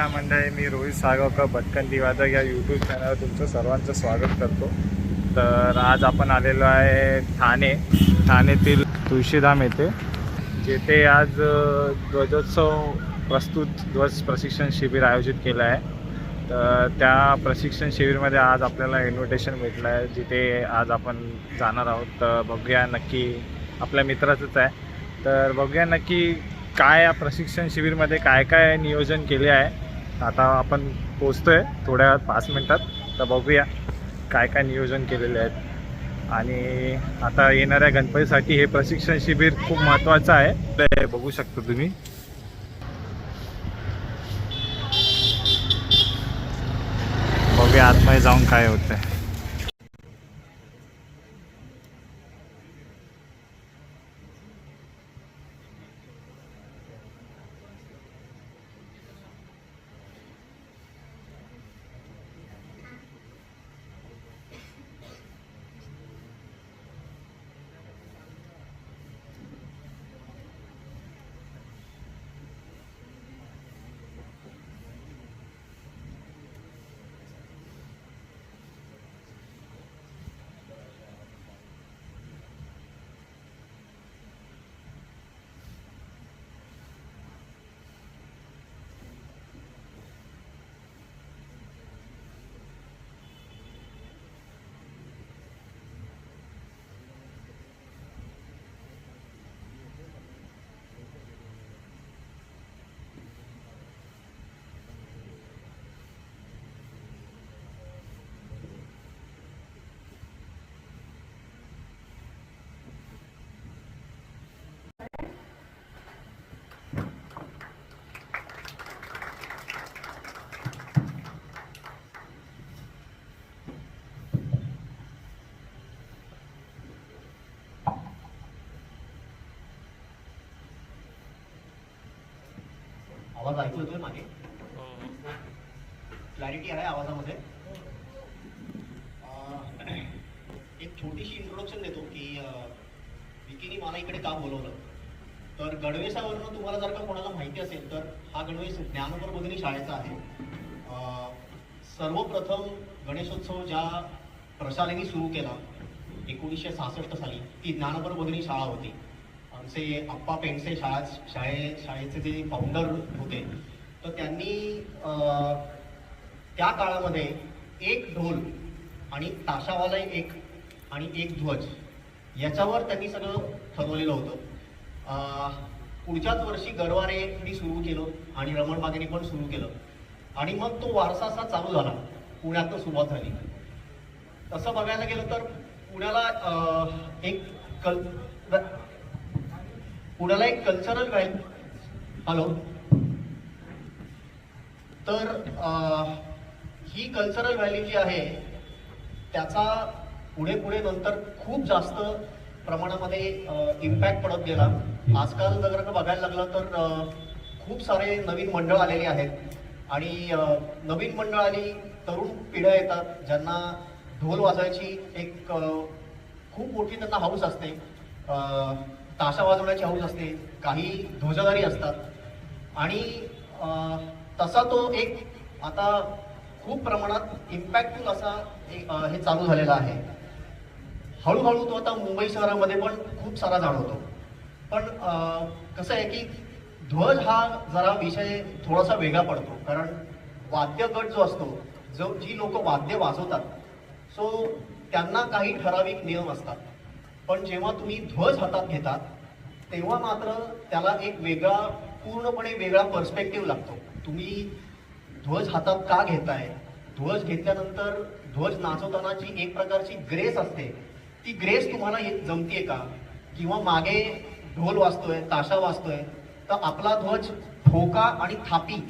नमस्कार मंडळी मी रोहित साळगावकर भटकन दिवादक या यूट्यूब चॅनलवर तुमचं सर्वांचं स्वागत करतो. तर आज आपण आलेलो आहे ठाणे. ठाणेतील तुळशीधाम येथे जेथे आज ध्वजोत्सव प्रस्तुत ध्वज प्रशिक्षण शिबिर आयोजित केलं आहे. तर त्या प्रशिक्षण शिबिरमध्ये आज आपल्याला इन्व्हिटेशन भेटलं आहे जिथे आज आपण जाणार आहोत. तर बघूया नक्की आपल्या मित्राचंच आहे. तर बघूया नक्की काय या प्रशिक्षण शिबिरमध्ये काय काय नियोजन केले आहे. आता आपण पोचतोय थोड्या वेळात पाच मिनटात. तर बघूया काय काय नियोजन केलेले आहेत. आणि आता येणाऱ्या गणपतीसाठी हे प्रशिक्षण शिबिर खूप महत्त्वाचं आहे. ते बघू शकता तुम्ही. बघूया आतमध्ये जाऊन काय होतंय. आवाज ऐकू येतोय मागे? क्लॅरिटी आहे आवाजामध्ये? एक छोटीशी इंट्रोडक्शन देतो की विकीनी मला इकडे का बोलवलं? तर गणवेशावरनं तुम्हाला जर का कोणाला माहिती असेल तर हा गणवेश ज्ञानपर भगिनी शाळेचा आहे. सर्वप्रथम गणेशोत्सव ज्या प्रशालेने सुरू केला एकोणीसशे सहासष्ट साली ती ज्ञानपर भगिनी शाळा होती. चे अप्पा पेंडसे शाळा शाळे शाळेचे जे फाउंडर होते तर त्यांनी त्या काळामध्ये एक ढोल आणि ताशावाला एक आणि एक ध्वज याच्यावर त्यांनी सगळं ठरवलेलं होतं. पुढच्याच वर्षी गरवारे मी सुरू केलं आणि रमणबागेने पण सुरू केलं. आणि मग तो वारसा असा चालू झाला. पुण्यातनं सुरुवात झाली. तसं बघायला गेलं तर पुण्याला एक कल पुण्याला एक कल्चरल व्हॅल्यू हॅलो तर ही कल्चरल व्हॅल्यू जी आहे त्याचा पुढे पुढे नंतर खूप जास्त प्रमाणामध्ये इम्पॅक्ट पडत गेला. आजकाल जर का बघायला लागलं तर खूप सारे नवीन मंडळ आलेले आहेत. आणि नवीन मंडळ आली तरुण पिढ्या येतात ज्यांना ढोल वाजवायची एक खूप मोठी त्यांना हाऊस असते. ताशा वाजवण्याची हौस असते काही ध्वजधारी असतात. आणि तसा तो एक आता खूप प्रमाणात इम्पॅक्टफुल असा एक, हे चालू झालेला आहे. हळूहळू तो आता मुंबई शहरामध्ये पण खूप सारा जाणवतो. पण कसं आहे की ध्वज हा जरा विषय थोडासा वेगळा पडतो. कारण वाद्य गट जो असतो जो जी लोक वाद्य वाजवतात सो त्यांना काही ठराविक नियम असतात. पण जेव्हा तुम्ही ध्वज हातात घेतात तेव्हा मात्र त्याला एक वेगळा पूर्णपणे वेगळा पर्स्पेक्टिव्ह लागतो. तुम्ही ध्वज हातात का घेताय? ध्वज घेतल्यानंतर ध्वज नाचवताना जी एक प्रकारची ग्रेस असते. ती ग्रेस तुम्हाला येत जमतीये का? किंवा मागे ढोल वाजतोय ताशा वाजतोय तर आपला ध्वज ठोका आणि थापी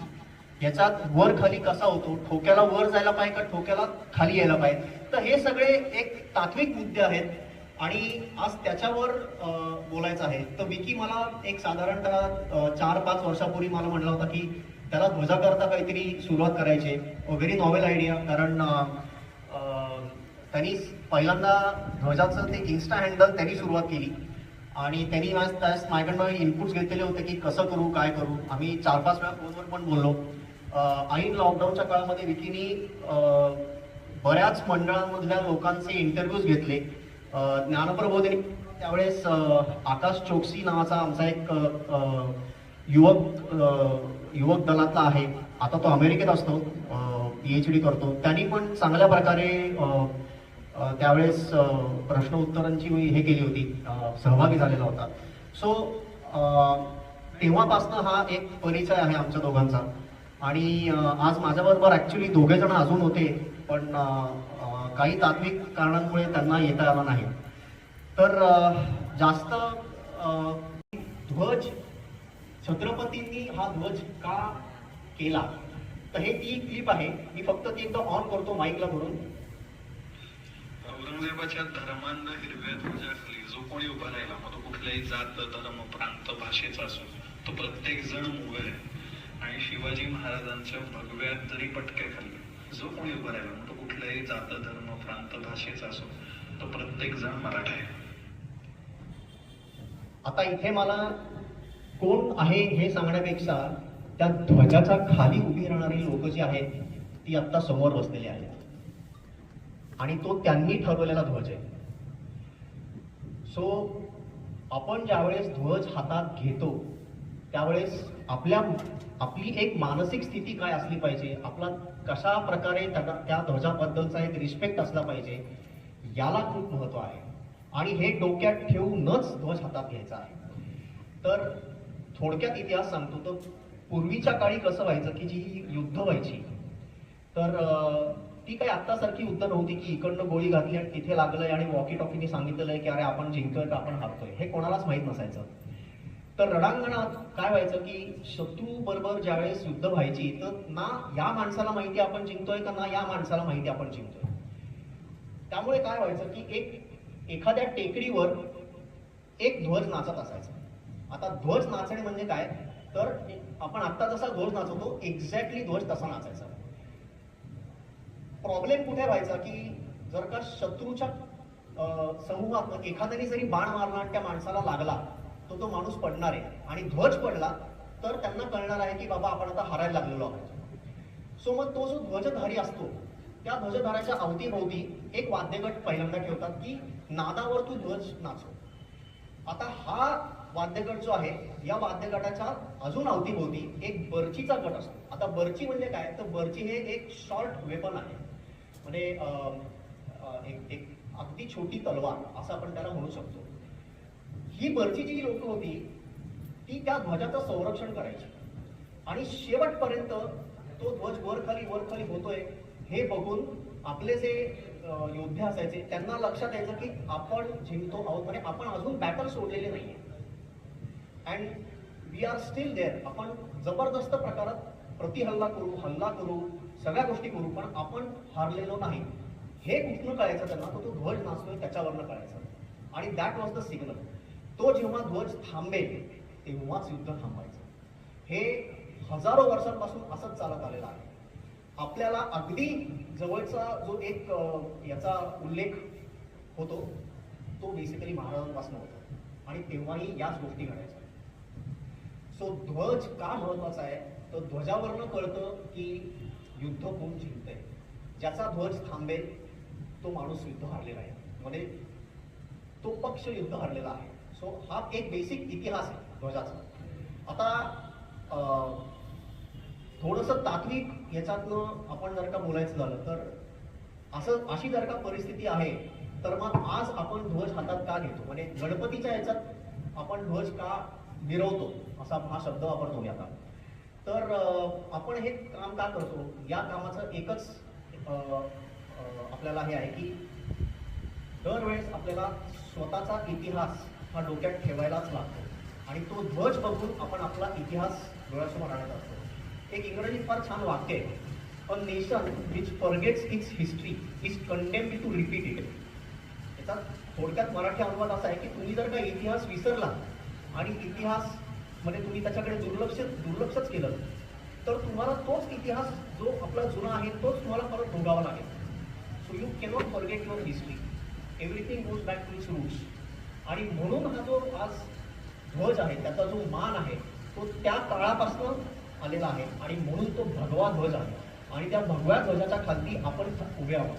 याच्यात वर खाली कसा होतो? ठोक्याला वर जायला पाहिजे का ठोक्याला खाली यायला पाहिजे? तर हे सगळे एक तात्विक मुद्दे आहेत. आणि आज त्याच्यावर बोलायचं आहे. तर विकी मला एक साधारणतः चार पाच वर्षापूर्वी मला म्हणला होतं की त्याला ध्वजाकरता काहीतरी सुरुवात करायची व्हेरी नॉवेल आयडिया कारण त्यांनी पहिल्यांदा ध्वजाचं ते इन्स्टा हँडल त्यांनी सुरुवात केली. आणि त्यांनी माझ- त्यास माझ्याकडनं इनपुट्स घेतलेले होते की कसं करू काय करू. आम्ही चार पाच वेळा फोनवर पण बोललो. ऐन लॉकडाऊनच्या काळामध्ये विकीनी बऱ्याच मंडळांमधल्या लोकांचे इंटरव्ह्यूज घेतले. ज्ञानप्रबोधिनी. त्यावेळेस आकाश चोक्सी नावाचा आमचा एक युवक युवक दलातला आहे. आता तो अमेरिकेत असतो. पी एच डी करतो. त्यांनी पण चांगल्या प्रकारे त्यावेळेस प्रश्न उत्तरांची हे केली होती. सहभागी झालेला होता. सो तेव्हापासनं हा एक परिचय आहे आमच्या दोघांचा. आणि आज माझ्याबरोबर ॲक्च्युली दोघे जण अजून होते. पण काही तात्विक कारणांमुळे त्यांना येता आलं नाही. तर जास्त ध्वज छत्रपतींनी हा ध्वज का केला? तर हे ती क्लिप आहे. मी फक्त ती एकदा ऑन करतो माईकला भरून. औरंगजेबाच्या धर्मांना हिरव्या ध्वजाखाली जो कोणी उभा राहिला मग तो कुठल्याही जात धर्म प्रांत भाषेचा असो तो प्रत्येक जण उभा आहे. आणि शिवाजी महाराजांच्या भगव्या जरी पटक्याखाली. जो कोणी उभा राहिला मग तो कुठल्याही जात धर्म प्रांत भाषेचा असो तो प्रत्येक जण मराठा आहे. आता इथे मला कोण आहे हे सांगण्यापेक्षा त्या ध्वजाच्या खाली उभी राहणारी लोक जी आहेत ती आत्ता समोर बसलेली आहेत. आणि तो त्यांनी ठरवलेला ध्वज आहे. सो आपण ज्यावेळेस ध्वज हातात घेतो त्यावेळेस आपल्या आपली एक मानसिक स्थिती काय असली पाहिजे? आपला कशा प्रकारे त्या त्या ध्वजाबद्दलचा एक रिस्पेक्ट असला पाहिजे? याला खूप महत्त्व आहे. आणि हे डोक्यात ठेवूनच ध्वज हातात घ्यायचा आहे. तर थोडक्यात इतिहास सांगतो. तर पूर्वीच्या काळी कसं व्हायचं की जी युद्ध व्हायची तर ती काही आत्तासारखी युद्ध नव्हती की इकडनं गोळी घातली आणि तिथे लागलंय आणि वॉकी टॉकीने सांगितलेलं आहे की अरे आपण जिंकतोय आपण हारतोय. हे कोणालाच माहीत नसायचं. तर रणांगणात काय व्हायचं की शत्रू बरोबर ज्यावेळेस युद्ध व्हायची तर ना या माणसाला माहिती आपण जिंकतोय का ना या माणसाला माहिती आपण जिंकतोय. त्यामुळे काय व्हायचं की एक एखाद्या टेकडीवर एक ध्वज नाचत असायचा. आता ध्वज नाचणे म्हणजे काय? तर आपण आत्ता जसा ध्वज नाचवतो एक्झॅक्टली ध्वज तसा नाचायचा. प्रॉब्लेम कुठे व्हायचा की जर का शत्रूच्या समूहात एखाद्याने जरी बाण मारला आणि त्या माणसाला लागला तर तो माणूस पडणार आहे. आणि ध्वज पडला तर त्यांना कळणार आहे की बाबा आपण आता हारायला लागलेलो आहोत. सो मग तो जो ध्वजधारी असतो त्या ध्वजधाराच्या अवतीभोवती एक वाद्यगट पहिल्यांदा ठेवतात की नादावर तू ध्वज नाचव. आता हा वाद्यगट जो आहे या वाद्यगटाच्या अजून अवतीभोवती एक बर्चीचा गट असतो. आता बर्ची म्हणजे काय? तर बर्ची हे एक शॉर्ट वेपन आहे. म्हणजे एक एक अगदी छोटी तलवार असं आपण त्याला म्हणू शकतो. ही बर्चीची जी लोक होती ती त्या ध्वजाचं संरक्षण करायची. आणि शेवटपर्यंत तो ध्वज वर खाली वर खाली होतोय हे बघून आपले जे योद्धे असायचे त्यांना लक्षात यायचं की आपण जिंकतो आहोत म्हणजे आपण अजून बॅटल सोडलेले नाहीये. And we are still there आपण जबरदस्त प्रकारात प्रतिहल्ला करू हल्ला करू सगळ्या गोष्टी करू पण आपण हारलेलो नाही. हे कुठनं कळायचं त्यांना? तो ध्वज नाचतोय त्याच्यावरनं कळायचं. आणि दॅट वॉज द सिग्नल तो जेव्हा ध्वज थांबेल तेव्हाच युद्ध थांबायचं. हे हजारो वर्षांपासून असंच चालत आलेलं आहे. आपल्याला अगदी जवळचा जो एक याचा उल्लेख होतो तो बेसिकली महाराजांपासून होता. आणि तेव्हाही याच गोष्टी घडायच्या. सो ध्वज का महत्त्वाचा आहे? तर ध्वजावरनं कळतं की युद्ध कोण जिंकतंय. ज्याचा ध्वज थांबेल तो माणूस युद्ध हरलेला आहे. म्हणजे तो पक्ष युद्ध हरलेला आहे. सो हा एक बेसिक इतिहास आहे ध्वजाचा. आता थोडंसं तात्विक याच्यातनं आपण जर का बोलायचं झालं तर असं अशी जर का परिस्थिती आहे तर मग आज आपण ध्वज हातात का घेतो? म्हणजे गणपतीच्या याच्यात आपण ध्वज का मिरवतो? असा हा शब्द वापरतो मी आता. तर आपण हे काम का करतो? या कामाचं एकच आपल्याला हे आहे की दरवेळेस आपल्याला स्वतःचा इतिहास हा डोक्यात ठेवायलाच लागतो. आणि तो ध्वज बघून आपण आपला इतिहास डोळ्यासमोर आणत असतो. एक इंग्रजीत फार छान वाक्य आहे. A nation which forgets its history is condemned to repeat it याचा थोडक्यात मराठी अनुवाद असा आहे की तुम्ही जर का इतिहास विसरला आणि इतिहास म्हणजे तुम्ही त्याच्याकडे दुर्लक्ष दुर्लक्षच केलं तर तुम्हाला तोच इतिहास जो आपला जुना आहे तोच तुम्हाला परत भोगावा लागेल. So you cannot forget your history everything goes back to its roots आणि म्हणून हा जो आज ध्वज आहे त्याचा जो मान आहे तो त्या काळापासून आलेला आहे. आणि म्हणून तो भगवा ध्वज आहे. आणि त्या भगव्या ध्वजाच्या खालती आपण उभे आहोत.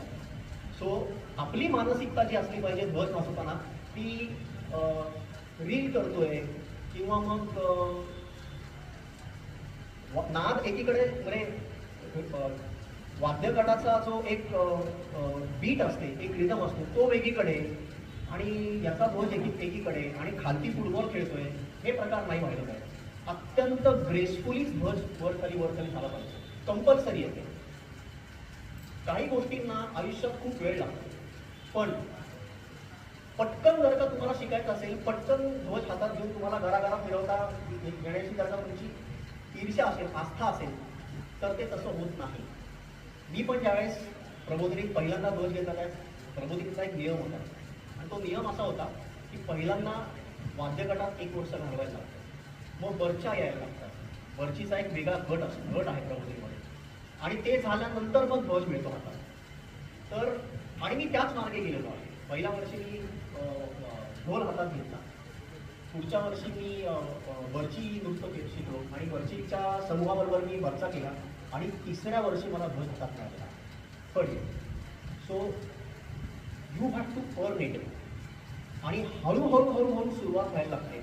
सो आपली मानसिकता जी असली पाहिजे ध्वज वाचवताना ती रील करतोय किंवा मग नाद एकीकडे म्हणजे वाद्यगटाचा जो एक बीट असते एक रिदम असतो तो वेगळीकडे आणि याचा ध्वज एकी एकीकडे आणि खालती फुटबॉल खेळतोय हे प्रकार नाही व्हायला पाहिजे अत्यंत ग्रेसफुली ध्वज वर खाली वर खाली झाला पाहिजे कंपल्सरी आहे काही गोष्टींना आयुष्यात खूप वेळ लागतो. पण पटकन जर का तुम्हाला शिकायचं असेल पटकन ध्वज हातात घेऊन तुम्हाला घराघरा फिरवता घेण्याची जर का तुमची ईर्ष्या असेल आस्था असेल तर ते तसं होत नाही. मी पण ज्यावेळेस प्रबोधिनीत पहिल्यांदा ध्वज घेतला आहे प्रबोधिनीचा एक नियम होता. तो नियम असा होता की पहिल्यांदा वाद्यगटात एक वर्ष घालवायला लागतं मग बर्चा यायला लागतात. बर्चीचा एक वेगळा गट असतो गट आहे प्रबोधिनीमध्ये आणि ते झाल्यानंतर मग ध्वज मिळतो हातात. तर आणि मी त्याच मार्गे गेलेलो आहे. पहिल्या वर्षी मी ढोल हातात घेतला. पुढच्या वर्षी मी बर्ची वरची नृत्य शिकलो. आणि वरचीच्या समूहाबरोबर मी वरचा केला. आणि तिसऱ्या वर्षी मला ध्वज हातात मिळाला. पण so you have to burn it आणि हळूहळू हळूहळू सुरुवात व्हायला लागते.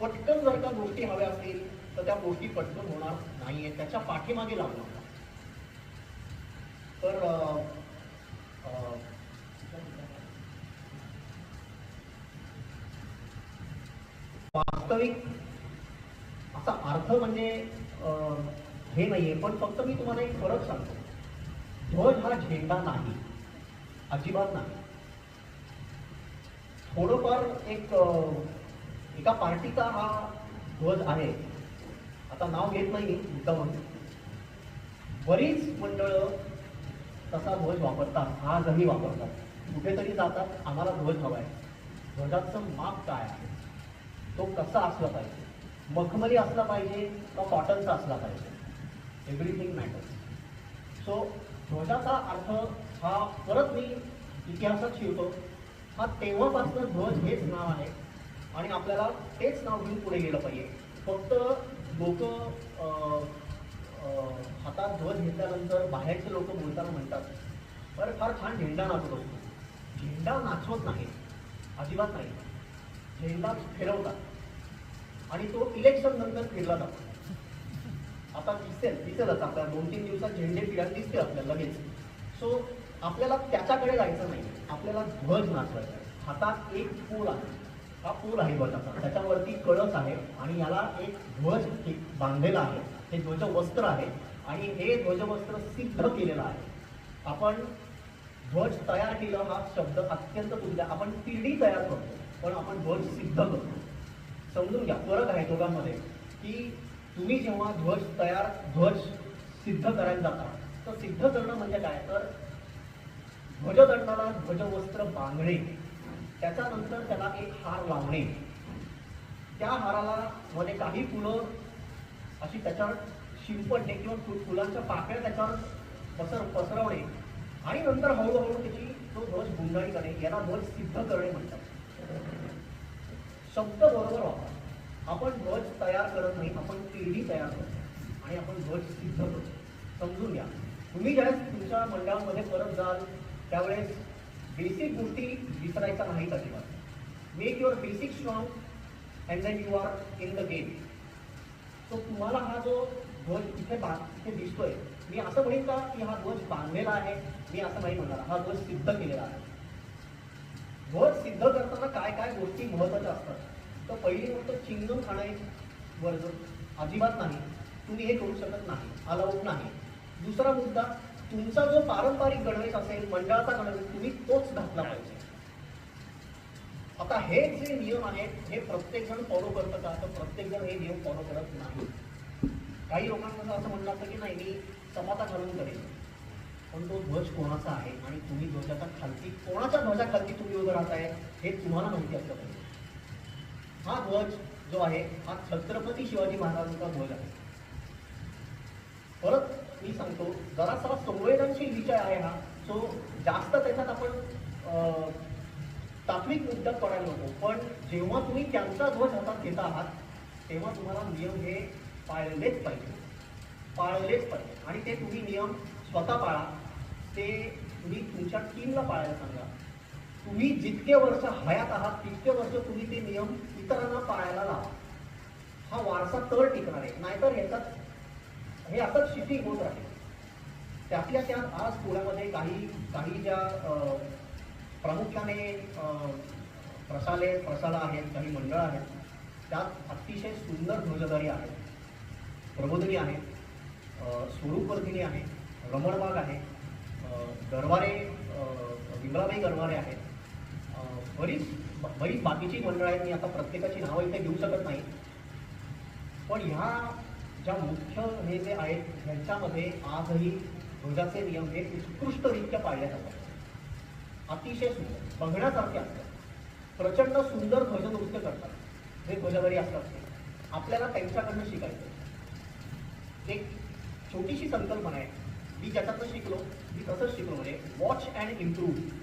पटकन जर का गोष्टी हव्या असतील तर त्या गोष्टी पटकन होणार नाहीये. त्याच्या पाठीमागे लागू नका. तर अ, वास्तविक असा अर्थ म्हणजे हे नाहीये पण फक्त मी तुम्हाला एक फरक सांगतो. ध्वज हा झेंडा नाही. अजिबात नाही. थोडंफार एक एका पार्टीचा हा ध्वज आहे. आता नाव घेत नाही मी बरीच मंडळं तसा ध्वज वापरतात आजही वापरतात. कुठेतरी जातात आम्हाला ध्वज हवा आहे ध्वजाचं माप काय आहे? तो कसा असला पाहिजे? मखमली असला पाहिजे का कॉटनचा असला पाहिजे? Everything matters. सो ध्वजाचा अर्थ हा परत मी इतिहासात शिवतो हा तेव्हापासून ध्वज हेच नाव आहे. आणि आपल्याला तेच नाव घेऊन पुढे गेलं पाहिजे. फक्त लोक हातात ध्वज घेतल्यानंतर बाहेरचे लोक बोलताना म्हणतात. बरं फार छान झेंडा नाचत. असतो झेंडा नाचवत नाही. अजिबात नाही. झेंडा फिरवतात. आणि तो इलेक्शन नंतर फिरला जातो. आता दिसेल दिसेलच. आपल्याला दोन तीन दिवसात झेंडे फिरायला दिसते आपल्याला लगेच. सो आपल्याला त्याच्याकडे जायचं नाही. आपल्याला ध्वज नाचवायचा आहे. हातात एक पूल आहे. हा पूल आहे ध्वजाचा त्याच्यावरती कळस आहे आणि याला एक ध्वज बांधलेला आहे. हे ध्वजवस्त्र आहे आणि हे ध्वजवस्त्र सिद्ध केलेलं आहे. आपण ध्वज तयार केलं हा शब्द अत्यंत तुझ्या आपण तिरडी तयार करतो पण आपण ध्वज सिद्ध करतो. समजून घ्या फरक आहे दोघांमध्ये की तुम्ही जेव्हा ध्वज तयार ध्वज सिद्ध करायला जाता तर सिद्ध करणं म्हणजे काय? तर ध्वजदंडाला ध्वजवस्त्र बांधणे त्याच्यानंतर त्याला एक हार लावणे. त्या हाराला मध्ये काही फुलं अशी त्याच्यावर शिंपडणे किंवा फु- फुलांच्या पाकळ्या त्याच्यावर पसर पसरवणे आणि नंतर हळूहळू त्याची तो ध्वज गुंडाळी करणे याला ध्वज सिद्ध करणे म्हणतात. शब्द बरोबर वापरा. आपण ध्वज तयार करत नाही आपण पिढी तयार करतो आणि आपण ध्वज सिद्ध करतो. समजून घ्या. तुम्ही ज्यावेळेस तुमच्या मंडळामध्ये परत जाल त्यावेळेस बेसिक गोष्टी विसरायच्या नाहीत अजिबात. Make your basic strong and then you are in the game so तुम्हाला हा जो ध्वज इथे बा इथे दिसतोय मी असं म्हणेन का की हा ध्वज बांधलेला आहे? मी असं नाही म्हणणार. हा ध्वज सिद्ध केलेला आहे. ध्वज सिद्ध करताना काय काय गोष्टी महत्त्वाच्या असतात? तर पहिली गोष्ट चिंगम खाणे वर्ज अजिबात नाही. तुम्ही हे करू शकत नाही. अलाउड नाही. दुसरा मुद्दा तुमचा जो पारंपरिक गणवेश असेल मंडळाचा गणवेश तुम्ही तोच घातला पाहिजे. आता हे जे नियम आहेत हे प्रत्येक जण फॉलो करतं का तर प्रत्येक जण हे नियम फॉलो करत नाही. काही लोकांमध्ये असं म्हणणं असतं की नाही मी चपाता घालून करेन. पण तो ध्वज कोणाचा आहे आणि तुम्ही ध्वजाच्या खालती कोणाच्या ध्वजाखालती तुम्ही उभं राहताय हे तुम्हाला माहिती असलं पाहिजे. हा ध्वज जो आहे हा छत्रपती शिवाजी महाराजांचा ध्वज आहे. परत मी सांगतो जरासा संवेदनशील विषय आहे हा. सो जास्त त्याच्यात आपण तात्विक मुद्दा पडायला नको. पण जेव्हा तुम्ही त्यांचा ध्वज हातात घेत आहात तेव्हा तुम्हाला नियम हे पाळलेच पाहिजे. पाळलेच पाहिजे. आणि ते तुम्ही नियम स्वतः पाळा. ते तुम्ही तुमच्या टीमला पाळायला सांगा. तुम्ही जितके वर्ष हयात आहात तितके वर्ष तुम्ही ते नियम इतरांना पाळायला लावा. हा वारसा तर टिकणार आहे. नाहीतर ह्याच्यात हे असंच शिफ्टिंग होत राहील. त्यातल्या त्यात आज पुण्यामध्ये काही काही ज्या प्रामुख्याने प्रसाले प्रसाला आहेत काही मंडळ आहेत त्यात अतिशय सुंदर ध्वजधारी आहेत. प्रबोधनी आहे स्वरूपवर्धिनी आहे रमणबाग आहे गरवारे विमलाबाई गरवारे आहेत. बरीच बरीच बाकीची मंडळं आहेत मी आता प्रत्येकाची नावं इथे घेऊ शकत नाही. पण ह्या ज्या मुख्य हे आहेत ह्यांच्यामध्ये आजही ध्वजाचे नियम हे उत्कृष्टरित्या पाळले जातात. अतिशय सुंदर बघण्यासारखे असतात. प्रचंड सुंदर ध्वजनृत्य करतात. जे ध्वजाधारी असतात. ते आपल्याला त्यांच्याकडनं शिकायचं एक छोटीशी संकल्पना आहे. मी ज्याच्यातनं शिकलो मी तसंच शिकलो म्हणजे वॉच अँड इम्प्रूव्ह